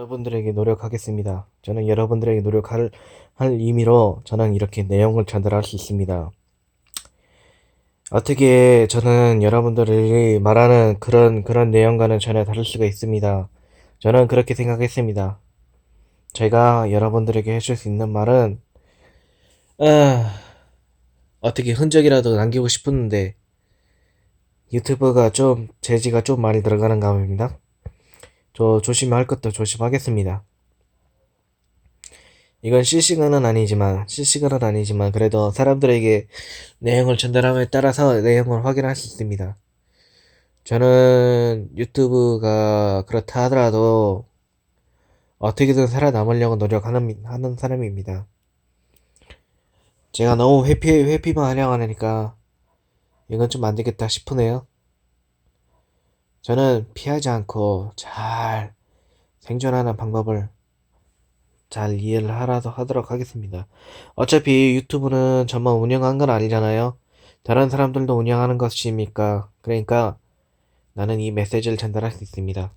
여러분들에게 노력하겠습니다. 저는 여러분들에게 노력할 할 의미로 저는 이렇게 내용을 전달할 수 있습니다. 어떻게 저는 여러분들이 말하는 그런 그런 내용과는 전혀 다를 수가 있습니다. 저는 그렇게 생각했습니다. 제가 여러분들에게 해줄 수 있는 말은 아, 어떻게 흔적이라도 남기고 싶었는데 유튜브가 좀 재지가 좀 많이 들어가는 감입니다. 저 조심할 것도 조심하겠습니다. 이건 실시간은 아니지만 실시간은 아니지만 그래도 사람들에게 내용을 전달함에 따라서 내용을 확인할 수 있습니다. 저는 유튜브가 그렇다 하더라도 어떻게든 살아남으려고 노력하는 하는 사람입니다. 제가 너무 회피 회피만 하려고 하니까 이건 좀 안 되겠다 싶으네요. 저는 피하지 않고 잘 생존하는 방법을 잘 이해를 하라도 하도록 하겠습니다. 어차피 유튜브는 저만 운영한 건 아니잖아요. 다른 사람들도 운영하는 것이니까. 그러니까 나는 이 메시지를 전달할 수 있습니다.